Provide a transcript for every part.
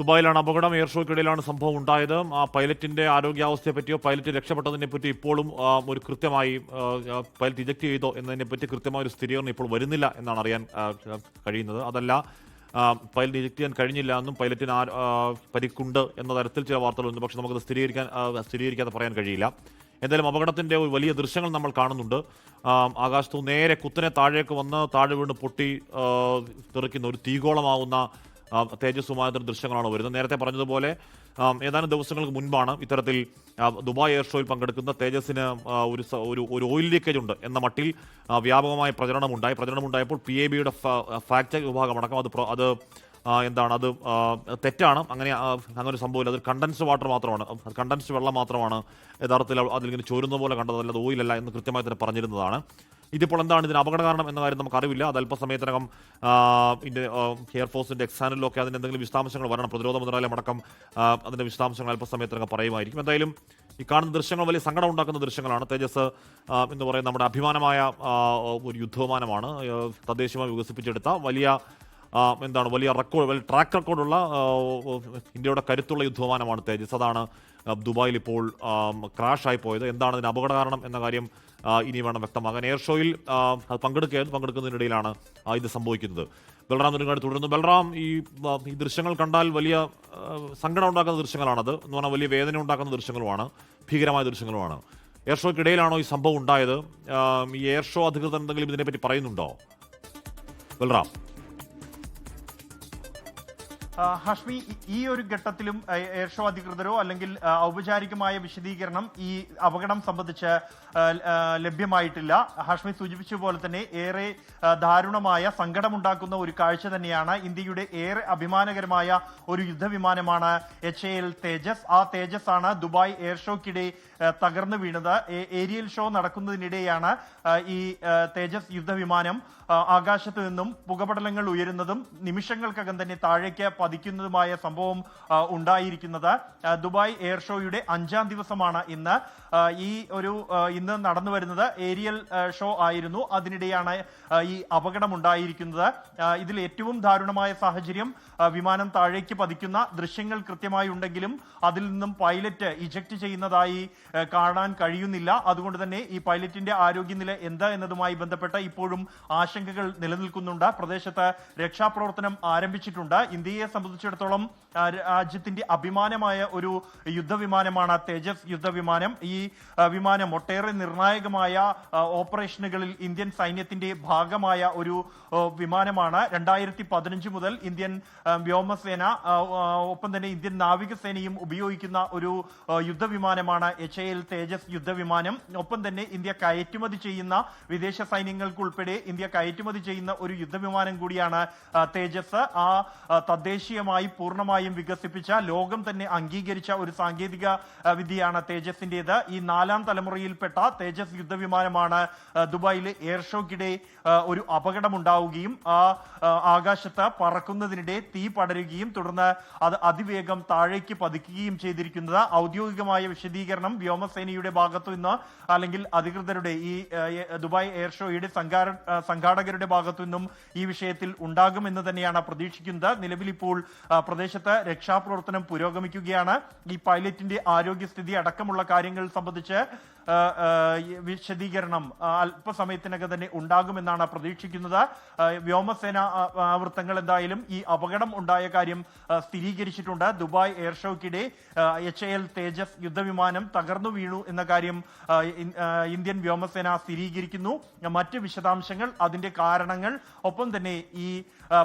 ദുബായിലാണ് അപകടം. എയർ ഷോയ്ക്കിടയിലാണ് സംഭവം ഉണ്ടായത്. ആ പൈലറ്റിന്റെ ആരോഗ്യാവസ്ഥയെ പറ്റിയോ പൈലറ്റ് രക്ഷപ്പെട്ടതിനെ പറ്റി ഇപ്പോഴും ഒരു കൃത്യമായി പൈലറ്റ് ഇജക്ട് ചെയ്തോ എന്നതിനെ പറ്റി കൃത്യമായ ഒരു സ്ഥിരീകരണം ഇപ്പോൾ വരുന്നില്ല എന്നാണ് അറിയാൻ കഴിയുന്നത്. അതല്ല പൈലറ്റ് ഇജക്ട് ചെയ്യാൻ കഴിഞ്ഞില്ല എന്നും പൈലറ്റിന് പരിക്കുണ്ട് എന്ന തരത്തിൽ ചില വാർത്തകളുണ്ട് പക്ഷെ നമുക്കത് സ്ഥിരീകരിക്കാൻ സ്ഥിരീകരിക്കാതെ പറയാൻ കഴിയില്ല. എന്തായാലും അപകടത്തിന്റെ ഒരു വലിയ ദൃശ്യങ്ങൾ നമ്മൾ കാണുന്നുണ്ട്. ആകാശത്തു നേരെ കുത്തനെ താഴേക്ക് വന്ന് താഴെ വീണ് പൊട്ടി തെറിക്കുന്ന ഒരു തീഗോളമാവുന്ന ആ, തേജസ്സുമായിട്ടുള്ള ദൃശ്യങ്ങളാണ് വരുന്നത്. നേരത്തെ പറഞ്ഞതുപോലെ ഏതാനും ദിവസങ്ങൾക്ക് മുൻപാണ് ഇത്തരത്തിൽ ദുബായ് എയർ ഷോയിൽ പങ്കെടുക്കുന്ന തേജസ്സിന് ഒരു ഒരു ഒരു ഓയിൽ ലീക്കേജ് ഉണ്ട് എന്ന മട്ടിൽ വ്യാപകമായ പ്രചരണമുണ്ടായി. പ്രചരണമുണ്ടായപ്പോൾ പി എ ബിയുടെ ഫാക്ട് ചെക്ക് വിഭാഗമടക്കം അത് അത് എന്താണ് അത് തെറ്റാണ്. അങ്ങനെ അങ്ങനെ ഒരു സംഭവമില്ല. അത് കണ്ടൻസ് വാട്ടർ മാത്രമാണ്. കണ്ടൻസ് വെള്ളം മാത്രമാണ് യഥാർത്ഥത്തിൽ അതിലിങ്ങനെ ചോരുന്ന പോലെ കണ്ടതല്ല അല്ലാതെ ഓയിലല്ല എന്ന് കൃത്യമായി തന്നെ പറഞ്ഞിരുന്നതാണ്. ഇതിപ്പോൾ എന്താണ് ഇതിന് അപകട കാരണം എന്ന കാര്യം നമുക്കറിവില്ല അത് അല്പസമയത്തിനകം ഇന്ത്യ എയർഫോഴ്സിന്റെ എക്സാനിലൊക്കെ അതിന് എന്തെങ്കിലും വിശദാംശങ്ങൾ വരണം. പ്രതിരോധ മന്ത്രാലയം അടക്കം അതിന്റെ വിശദാംശങ്ങൾ അല്പസമയത്തിനകം പറയുമായിരിക്കും. എന്തായാലും ഈ കാണുന്ന ദൃശ്യങ്ങൾ വലിയ സങ്കടം ഉണ്ടാക്കുന്ന ദൃശ്യങ്ങളാണ്. തേജസ് എന്ന് പറയുന്ന നമ്മുടെ അഭിമാനമായ ഒരു യുദ്ധവിമാനമാണ് തദ്ദേശീയമായി വികസിപ്പിച്ചെടുത്ത വലിയ എന്താണ് വലിയ റെക്കോർഡ് വലിയ ട്രാക്ക് റെക്കോർഡുള്ള ഇന്ത്യയുടെ കരുത്തുള്ള യുദ്ധവിമാനമാണ് തേജസ്. അതാണ് ദുബായിൽ ഇപ്പോൾ ക്രാഷ് ആയി പോയത് എന്താണ് ഇതിന് അപകട കാരണം എന്ന കാര്യം ഇനി വേണം വ്യക്തമാകാൻ. എയർ ഷോയിൽ അത് പങ്കെടുക്കുകയായിരുന്നു. പങ്കെടുക്കുന്നതിനിടയിലാണ് ഇത് സംഭവിക്കുന്നത്. ബൽറാം തുടങ്ങി തുടരുന്നു. ബൽറാം ഈ ഈ ദൃശ്യങ്ങൾ കണ്ടാൽ വലിയ സങ്കടം ഉണ്ടാക്കുന്ന ദൃശ്യങ്ങളാണത്. എന്ന് പറഞ്ഞാൽ വലിയ വേദന ഉണ്ടാക്കുന്ന ദൃശ്യങ്ങളുമാണ്. ഭീകരമായ ദൃശ്യങ്ങളുമാണ്. എയർ ഷോയ്ക്കിടയിലാണോ ഈ സംഭവം ഉണ്ടായത്? ഈ എയർ ഷോ അധികൃതർ എന്തെങ്കിലും ഇതിനെപ്പറ്റി പറയുന്നുണ്ടോ? ബൽറാം. ഹഷ്മി ഈ- ഒരു ഘട്ടത്തിലും എയർ ഷോ അധികൃതരോ അല്ലെങ്കിൽ ഔപചാരികമായ വിശദീകരണം ഈ അപകടം സംബന്ധിച്ച് ലഭ്യമായിട്ടില്ല. ഹഷ്മി സൂചിപ്പിച്ച പോലെ തന്നെ ഏറെ ദാരുണമായ സങ്കടമുണ്ടാക്കുന്ന ഒരു കാഴ്ച തന്നെയാണ് ഇന്ത്യയുടെ ഏറെ അഭിമാനകരമായ ഒരു യുദ്ധവിമാനമാണ് എച്ച് എ എൽ തേജസ്. ആ തേജസ് ആണ് ദുബായ് എയർ ഷോക്കിടെ തകർന്നു വീണത്. ഏരിയൽ ഷോ നടക്കുന്നതിനിടെയാണ് ഈ തേജസ് യുദ്ധവിമാനം ആകാശത്ത് നിന്നും പുകപടലങ്ങൾ ഉയരുന്നതും നിമിഷങ്ങൾക്കകം തന്നെ താഴേക്ക് പതിക്കുന്നതുമായ സംഭവം ഉണ്ടായിരിക്കുന്നത്. ദുബായ് എയർ ഷോയുടെ അഞ്ചാം ദിവസമാണ് ഇന്ന്. ഈ ഒരു ഇന്ന് നടന്നു വരുന്നത് ഏരിയൽ ഷോ ആയിരുന്നു. അതിനിടെയാണ് ഈ അപകടം ഉണ്ടായിരിക്കുന്നത് ഇതിൽ ഏറ്റവും ദാരുണമായ സാഹചര്യം വിമാനം താഴേക്ക് പതിക്കുന്ന ദൃശ്യങ്ങൾ കൃത്യമായി ഉണ്ടെങ്കിലും അതിൽ നിന്നും പൈലറ്റ് ഇജക്ട് ചെയ്യുന്നതായി കാണാൻ കഴിയുന്നില്ല. അതുകൊണ്ട് തന്നെ ഈ പൈലറ്റിന്റെ ആരോഗ്യനില എന്താ എന്നതുമായി ബന്ധപ്പെട്ട് ഇപ്പോഴും ആശങ്കകൾ നിലനിൽക്കുന്നുണ്ട്. പ്രദേശത്ത് രക്ഷാപ്രവർത്തനം ആരംഭിച്ചിട്ടുണ്ട്. ഇന്ത്യയെ സംബന്ധിച്ചിടത്തോളം രാജ്യത്തിന്റെ അഭിമാനമായ ഒരു യുദ്ധവിമാനമാണ് തേജസ് യുദ്ധവിമാനം. ഈ വിമാനം ഒട്ടേറെ നിർണായകമായ ഓപ്പറേഷനുകളിൽ ഇന്ത്യൻ സൈന്യത്തിന്റെ ഭാഗമായ ഒരു വിമാനമാണ്. രണ്ടായിരത്തി പതിനഞ്ച് മുതൽ ഇന്ത്യൻ വ്യോമസേന ഒപ്പം തന്നെ ഇന്ത്യൻ നാവികസേനയും ഉപയോഗിക്കുന്ന ഒരു യുദ്ധവിമാനമാണ് എച്ച് എൽ തേജസ് യുദ്ധവിമാനം. ഒപ്പം തന്നെ ഇന്ത്യ കയറ്റുമതി ചെയ്യുന്ന വിദേശ സൈന്യങ്ങൾക്കുൾപ്പെടെ ഇന്ത്യ കയറ്റുമതി ചെയ്യുന്ന ഒരു യുദ്ധവിമാനം കൂടിയാണ് തേജസ്. ആ ആ, തദ്ദേശീയമായി പൂർണമായും വികസിപ്പിച്ച ലോകം തന്നെ അംഗീകരിച്ച ഒരു സാങ്കേതിക വിദ്യയാണ് തേജസിന്റേത് ഈ നാലാം തലമുറയിൽപ്പെട്ട തേജസ് യുദ്ധവിമാനമാണ് ദുബായിലെ എയർ ഷോക്കിടെ ഒരു അപകടമുണ്ടാവുകയും ആ ആകാശത്ത് പറക്കുന്നതിനിടെ തീ പടരുകയും തുടർന്ന് അത് അതിവേഗം താഴേക്ക് പതിക്കുകയും ചെയ്തിരിക്കുന്നത്. ഔദ്യോഗികമായ വിശദീകരണം വ്യോമസേനയുടെ ഭാഗത്തു നിന്ന് അല്ലെങ്കിൽ അധികൃതരുടെ ഈ ദുബായ് എയർ ഷോയുടെ സംഘാടകരുടെ ഭാഗത്തു നിന്നും ഈ വിഷയത്തിൽ ഉണ്ടാകുമെന്ന് തന്നെയാണ് പ്രതീക്ഷിക്കുന്നത്. നിലവിൽ ഇപ്പോൾ ആ, പ്രദേശത്ത് രക്ഷാപ്രവർത്തനം പുരോഗമിക്കുകയാണ്. ഈ പൈലറ്റിന്റെ ആരോഗ്യസ്ഥിതി അടക്കമുള്ള കാര്യങ്ങൾ സംബന്ധിച്ച് വിശദീകരണം അല്പസമയത്തിനകം തന്നെ ഉണ്ടാകുമെന്നാണ് പ്രതീക്ഷിക്കുന്നത്. വ്യോമസേന വൃത്തങ്ങൾ എന്തായാലും ഈ അപകടം ഉണ്ടായ കാര്യം സ്ഥിരീകരിച്ചിട്ടുണ്ട്. ദുബായ് എയർ ഷോക്കിടെ എച്ച് എൽ തേജസ് യുദ്ധവിമാനം തകർന്നു വീണു എന്ന കാര്യം ഇന്ത്യൻ വ്യോമസേന സ്ഥിരീകരിക്കുന്നു. മറ്റ് വിശദാംശങ്ങൾ അതിന്റെ കാരണങ്ങൾ ഒപ്പം തന്നെ ഈ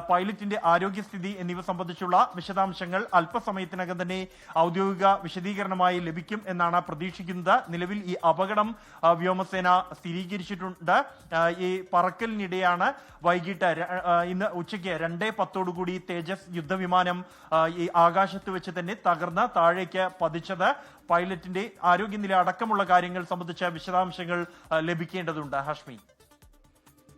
പൈലറ്റിന്റെ ആരോഗ്യസ്ഥിതി എന്നിവ സംബന്ധിച്ചുള്ള വിശദാംശങ്ങൾ അല്പസമയത്തിനകം തന്നെ ഔദ്യോഗിക വിശദീകരണമായി ലഭിക്കും എന്നാണ് പ്രതീക്ഷിക്കുന്നത്. നിലവിൽ ഈ അപകടം വ്യോമസേന സ്ഥിരീകരിച്ചിട്ടുണ്ട്. ഈ പറക്കലിനിടെയാണ് വൈകിട്ട് ഇന്ന് ഉച്ചയ്ക്ക് രണ്ടേ പത്തോടുകൂടി തേജസ് യുദ്ധവിമാനം ഈ ആകാശത്ത് വെച്ച് തന്നെ തകർന്ന് താഴേക്ക് പതിച്ചത്. പൈലറ്റിന്റെ ആരോഗ്യനില അടക്കമുള്ള കാര്യങ്ങൾ സംബന്ധിച്ച വിശദാംശങ്ങൾ ലഭിക്കേണ്ടതുണ്ട്. ഹഷ്മി.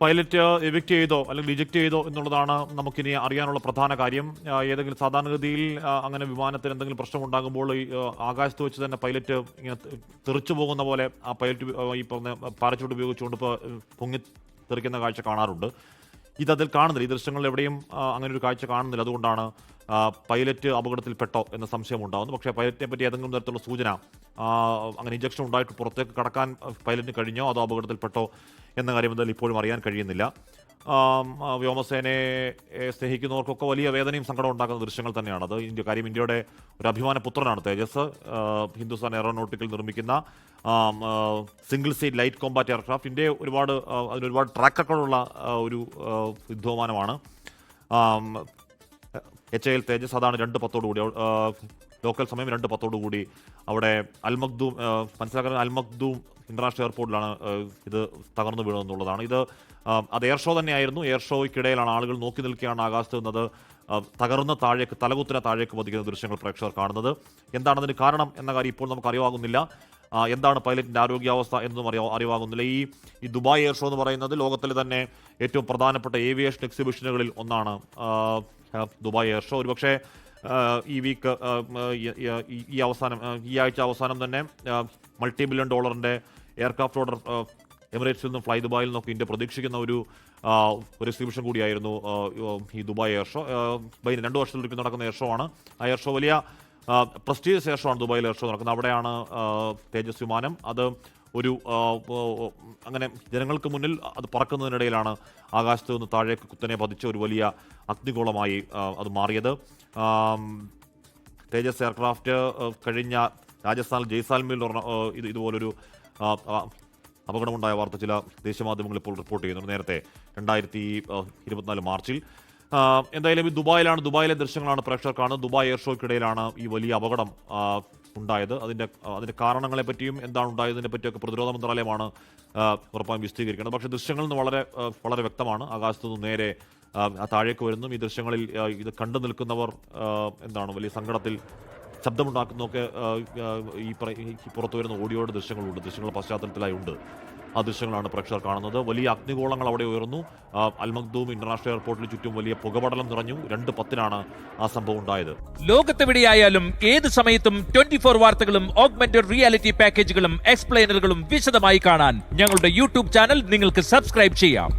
പൈലറ്റ് എവിക്ട് ചെയ്തോ അല്ലെങ്കിൽ റിജക്ട് ചെയ്തോ എന്നുള്ളതാണ് നമുക്കിനി അറിയാനുള്ള പ്രധാന കാര്യം. ഏതെങ്കിലും സാധാരണഗതിയിൽ അങ്ങനെ വിമാനത്തിന് എന്തെങ്കിലും പ്രശ്നം ഉണ്ടാകുമ്പോൾ ഈ ആകാശത്ത് വെച്ച് തന്നെ പൈലറ്റ് ഇങ്ങനെ തെറിച്ചു പോകുന്ന പോലെ ആ പൈലറ്റ് ഈ പറഞ്ഞ പാരച്ചൂട്ട് ഉപയോഗിച്ചുകൊണ്ട് ഇപ്പോൾ പൊങ്ങി തെറിക്കുന്ന കാഴ്ച കാണാറുണ്ട്. ഇത് അതിൽ കാണുന്നില്ല. ഈ ദൃശ്യങ്ങളിൽ എവിടെയും അങ്ങനെ ഒരു കാഴ്ച കാണുന്നില്ല. അതുകൊണ്ടാണ് പൈലറ്റ് അപകടത്തിൽപ്പെട്ടോ എന്ന സംശയം ഉണ്ടാകുന്നു പക്ഷേ പൈലറ്റിനെ പറ്റി ഏതെങ്കിലും തരത്തിലുള്ള സൂചന അങ്ങനെ ഇഞ്ചക്ഷൻ ഉണ്ടായിട്ട് പുറത്തേക്ക് കടക്കാൻ പൈലറ്റിന് കഴിഞ്ഞോ? അതോ അപകടത്തിൽപ്പെട്ടോ? എന്ന കാര്യം എന്തായാലും ഇപ്പോഴും അറിയാൻ കഴിയുന്നില്ല. വ്യോമസേനയെ സ്നേഹിക്കുന്നവർക്കൊക്കെ വലിയ വേദനയും സങ്കടം ഉണ്ടാക്കുന്ന ദൃശ്യങ്ങൾ തന്നെയാണ്. അത് ഇന്ത്യ കാര്യം ഇന്ത്യയുടെ ഒരു അഭിമാന പുത്രനാണ് തേജസ്. ഹിന്ദുസ്ഥാൻ എയറോനോട്ടിക്കൽ നിർമ്മിക്കുന്ന single seat light combat aircraft India ഒരുപാട് അതിനൊരുപാട് ട്രാക്ക് റെക്കോർഡുള്ള ഒരു യുദ്ധവിമാനമാണ്. എച്ച് എൽ തേജസ് അതാണ് രണ്ട് പത്തോടുകൂടി കൂടി ലോക്കൽ സമയം രണ്ട് പത്തോടുകൂടി അവിടെ അൽമഖ്ദൂം മനസ്സിലാക്കുന്ന അൽമഖ്ദൂം ഇന്റർനാഷണൽ എയർപോർട്ടിലാണ് ഇത് തകർന്നു വീണതെന്നുള്ളതാണ് ഇത് അത് എയർ ഷോ തന്നെയായിരുന്നു. എയർ ഷോയ്ക്കിടയിലാണ് ആളുകൾ നോക്കി നിൽക്കുകയാണ് ആകാശത്ത് നിന്നത്. തകർന്ന താഴേക്ക് തലകുത്തിന താഴേക്ക് പതിക്കുന്ന ദൃശ്യങ്ങൾ പ്രേക്ഷകർ കാണുന്നത്. എന്താണതിന് കാരണം എന്ന കാര്യം ഇപ്പോൾ നമുക്ക് അറിവാകുന്നില്ല. എന്താണ് പൈലറ്റിന്റെ ആരോഗ്യാവസ്ഥ എന്നതും അറിയാ അറിവാകുന്നില്ല. ഈ ഈ ദുബായ് എയർ ഷോ എന്ന് പറയുന്നത് ലോകത്തിലെ തന്നെ ഏറ്റവും പ്രധാനപ്പെട്ട ഏവിയേഷൻ എക്സിബിഷനുകളിൽ ഒന്നാണ് ദുബായ് എയർ ഷോ. ഒരുപക്ഷെ ഈ വീക്ക് ഈ- അവസാനം ഈ ആഴ്ച അവസാനം തന്നെ മൾട്ടി ബില്യൺ ഡോളറിന്റെ എയർക്രാഫ്റ്റ് ഓർഡർ എമിറേറ്റ്സിൽ നിന്നും ഫ്ലൈ ദുബായിൽ നിന്നൊക്കെ ഇന്ത്യ പ്രതീക്ഷിക്കുന്ന ഒരു ഒരു എക്സിബിഷൻ കൂടിയായിരുന്നു ഈ ദുബായ് എയർ ഷോ ബൈന് രണ്ട് വർഷത്തിലൊരിക്കൽ നടക്കുന്ന എയർ ഷോ ആണ്. ആ എയർ ഷോ വലിയ പ്രസ്റ്റീജിയസ് എയർ ഷോ ആണ് ദുബായിൽ എയർ ഷോ നടക്കുന്നത്. അവിടെയാണ് തേജസ് വിമാനം. അത് ഒരു അങ്ങനെ ജനങ്ങൾക്ക് മുന്നിൽ അത് പറക്കുന്നതിനിടയിലാണ് ആകാശത്ത് നിന്ന് താഴേക്ക് കുത്തനെ പതിച്ച ഒരു വലിയ അഗ്നിഗോളമായി അത് മാറിയത്. തേജസ് എയർക്രാഫ്റ്റ് കഴിഞ്ഞ രാജസ്ഥാനിൽ ജയ്സാൽമിൽ ഇത് ഇതുപോലൊരു അപകടമുണ്ടായ വാർത്ത ചില ദേശീയ മാധ്യമങ്ങൾ ഇപ്പോൾ റിപ്പോർട്ട് ചെയ്യുന്നുണ്ട്. നേരത്തെ രണ്ടായിരത്തി ഇരുപത്തിനാല് മാർച്ചിൽ എന്തായാലും ഈ ദുബായിലാണ് ദുബായിലെ ദൃശ്യങ്ങളാണ് പ്രേക്ഷകർ കാണുന്നത്. ദുബായ് എയർ ഷോയ്ക്കിടയിലാണ് ഈ വലിയ അപകടം ഉണ്ടായത്. അതിന്റെ അതിന്റെ കാരണങ്ങളെ പറ്റിയും എന്താണ് ഉണ്ടായതിനെ പറ്റിയൊക്കെ പ്രതിരോധ മന്ത്രാലയമാണ് ഉറപ്പായും വിശദീകരിക്കുന്നത് പക്ഷേ ദൃശ്യങ്ങളിൽ നിന്ന് വളരെ വളരെ വ്യക്തമാണ്. ആകാശത്തു നിന്ന് നേരെ താഴേക്ക് വരുന്നു. ഈ ദൃശ്യങ്ങളിൽ ഇത് കണ്ടു നിൽക്കുന്നവർ എന്താണ് വലിയ സങ്കടത്തിൽ ആ, ഈ പറ- ഈ പുറത്തു വരുന്ന ഓഡിയോയുടെ ദൃശ്യങ്ങളുണ്ട്. ദൃശ്യങ്ങൾ പശ്ചാത്തലത്തിലായി ഉണ്ട്. ആ ദൃശ്യങ്ങളാണ് പ്രേക്ഷകർ കാണുന്നത്. വലിയ അഗ്നിഗോളങ്ങൾ അവിടെ ഉയർന്നു. അൽമഖ്ദൂം ഇന്റർനാഷണൽ എയർപോർട്ടിന് ചുറ്റും വലിയ പുകപടലം നിറഞ്ഞു. രണ്ട് പത്തിനാണ് ആ സംഭവം ഉണ്ടായത്. ലോകത്തെവിടെയായാലും ഏത് സമയത്തും ട്വന്റി ഫോർ വാർത്തകളും ഓഗ്മെന്റഡ് റിയാലിറ്റി പാക്കേജുകളും എക്സ്പ്ലെയിനറുകളും വിശദമായി കാണാൻ ഞങ്ങളുടെ യൂട്യൂബ് ചാനൽ നിങ്ങൾക്ക് സബ്സ്ക്രൈബ് ചെയ്യാം.